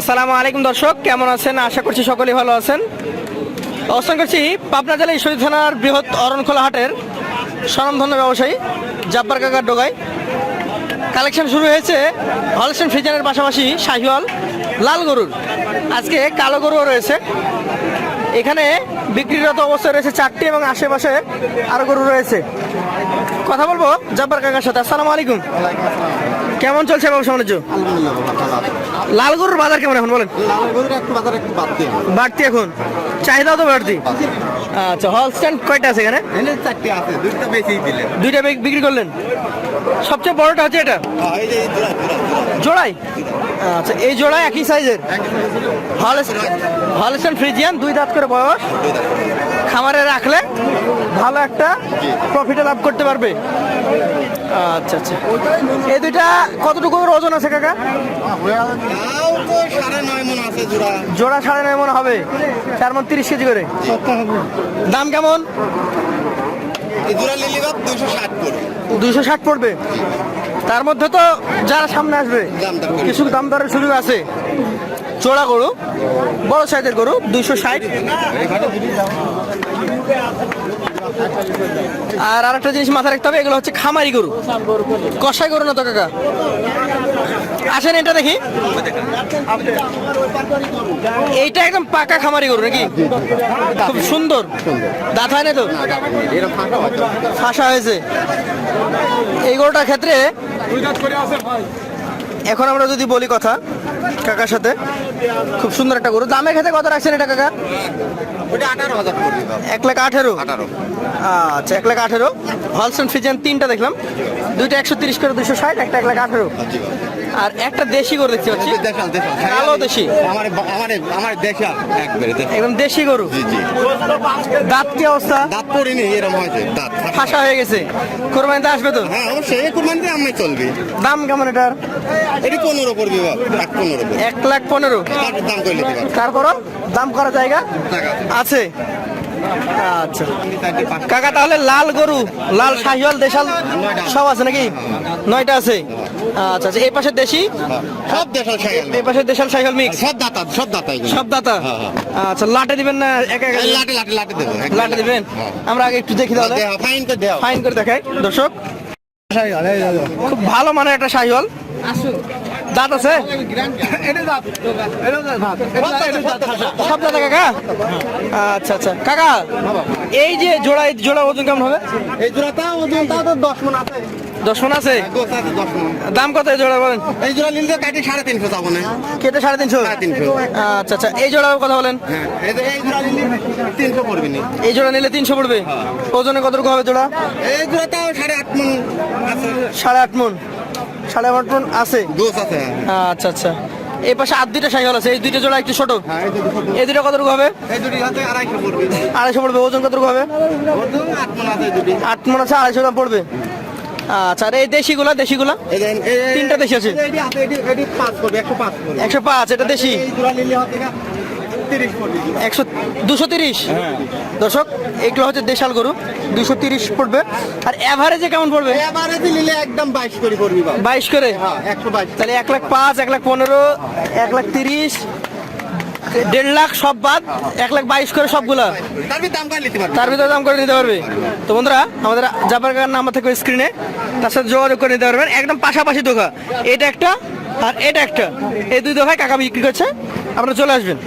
আসসালামু আলাইকুম দর্শক, কেমন আছেন? আশা করছি সকলেই ভালো আছেন। অবস্থান করছি পাবনা জেলা ঈশ্বরী থানার বৃহৎ অরণখোলা হাটের স্বনামধন্য ব্যবসায়ী জাব্বার কাকার ডোগায়। কালেকশন শুরু হয়েছে হলস্টেন ফ্রিজারের পাশাপাশি শাহিওয়াল লাল গরুর। আজকে কালো গরুও রয়েছে। এখানে বিক্রিরত অবস্থায় রয়েছে চারটি এবং আশেপাশে আরও গরু রয়েছে। কথা বলব জাব্বার কাকার সাথে। আসসালামু আলাইকুম। কেমন চলছে ব্যবসা বাণিজ্য? লাল গরুর বাজার কেমন এখন বলেন? বাড়তি এখন। চাহিদাও তো বাড়তি। আচ্ছা হল স্ট্যান্ড কয়টা আছে এখানে? দুইটা বিক- বিক্রি করলেন। সবচেয়ে বড়টা হচ্ছে এটা? জোড়াই আচ্ছা এই জোড়া একই সাইজের? হল হল স্ট্যান্ড ফ্রিজিয়ান দুই দাঁত করে বয়স। খামারে রাখলে ভালো একটা প্রফিটে লাভ করতে পারবে। আচ্ছা আচ্ছা। এই দুইটা কতটুকু ওজন আছে, কাকা? জোড়া সাড়ে নয় মনে হবে। চার মন তিরিশ কেজি করে। দাম কেমন? দুইশো ষাট পড়বে। তার মধ্যে তো যারা সামনে আসবে, কিছু দাম দরের সুযোগ আছে। চোড়া গরু, বড় সাইজের গরু, দুইশো ষাট। আর আরেকটা জিনিস মাথায় রাখতে হবে, এগুলো হচ্ছে খামারি গরু। কষাই গরু না তো, কাকা? আসেন এটা দেখি। এইটা একদম পাকা খামারি গরু নাকি? খুব সুন্দর। দাঁত হয় না তো? ফাঁসা হয়েছে। এই গরুটার ক্ষেত্রে এখন আমরা যদি বলি কথা কাকার সাথে, খুব সুন্দর একটা গরু। দামের ক্ষেত্রে কত রাখছেন এটা, কাকা? এক লাখ আঠেরো? আচ্ছা এক লাখ আঠেরো। হলস্টেন ফিজেন তিনটা দেখলাম। দুইটা একশো তিরিশ করে দুশো ষাট একটা এক লাখ আঠেরো। আর একটা দেশি গরু দেখতে পাচ্ছি। কালো দেশি। আমার আমার আমার দেখা একবারে। একদম দেশি গরু। জি জি। দাঁত কি অবস্থা? দাঁত পড়িনি এরকম হয়েছে দাঁত। ফাঁসা হয়ে গেছে। কোরবানিতে আসবে তো? হ্যাঁ অবশ্যই কুরবানিতে আমি চলবে। দাম কেমন এটার? এটি পনেরো করবি বাপ এক পনেরো। এক লাখ পনেরো। দাম করে নিতে তারপরও দাম করা জায়গা? আছে। আচ্ছা। কাকা তাহলে লাল গরু লাল শাহিওয়াল দেশাল সব আছে নাকি? নয়টা আছে। আচ্ছা আচ্ছা এই পাশে দেশি? সব দেশাল সাইকেল এই পাশে দেশাল সাইকেল মিক্স সব দাতা সব দাতা সব দাতা? হ্যাঁ, আচ্ছা লাটে দিবেন না একা একা লাটে লাটে লাটে দেবেন। লাটে দিবেন? হ্যাঁ। আমরা আগে একটু দেখি তাহলে। দেও, ফাইন করে দাও। ফাইন করে দেখাই। দর্শক খুব ভালো মানের একটা শাহিওয়াল দাঁত আছে? সব দাদা কাকা আচ্ছা আচ্ছা। কাকা এই যে জোড়া এই জোড়া ওজন কেমন হবে? এই জোড়াটা ওজন তাও তো দশ মন আছে। দশ মন আছে? মন। দাম কত এই জোড়া বলেন? এই জোড়া নিলে কাটি সাড়ে তিনশো যাব না। কেটে সাড়ে তিনশো। আচ্ছা আচ্ছা। এই জোড়া কথা বলেন। হ্যাঁ জোড়া তিনশো পড়বে এই জোড়া নিলে তিনশো পড়বে? ওজনে কতটুকু হবে জোড়া? এই জোড়াটাও সাড়ে আট মন আছে। সাড়ে আট মন। সাড়ে আট মন আছে আচ্ছা আচ্ছা এই পাশে আর দুইটা সাইকেল আছে এই দুইটা জোড়া একটু ছোট হ্যাঁ এই দুটো কতটুকু হবে আড়াইশো পড়বে ওজন কতটুকু হবে আট মন আছে মন আড়াইশো গ্রাম পড়বে আচ্ছা আর এই দেশিগুলা দেশিগুলা তিনটা দেশি আছে। একশো পাঁচ এটা দেশি একশো দুশো তিরিশ? দর্শক এগুলো হচ্ছে দেশাল গরু দুশো তিরিশ পড়বে। আর অ্যাভারেজে কেমন পড়বে? এবারে নিলে একদম বাইশ করে পড়বি বাইশ করে? হ্যাঁ। তাহলে এক লাখ পাঁচ এক লাখ পনেরো এক লাখ তিরিশ দেড় লাখ সব বাদ এক লাখ বাইশ করে সবগুলা? তার ভিতরে দাম করে নিতে পারবে। তো বন্ধুরা আমাদের জাপার নাম্বার থেকে স্ক্রিনে তার সাথে যোগাযোগ করে নিতে পারবেন। একদম পাশাপাশি দোকা এটা একটা আর এটা একটা। এই দুই দোকায় কাকা বিক্রি করছে। আপনারা চলে আসবেন।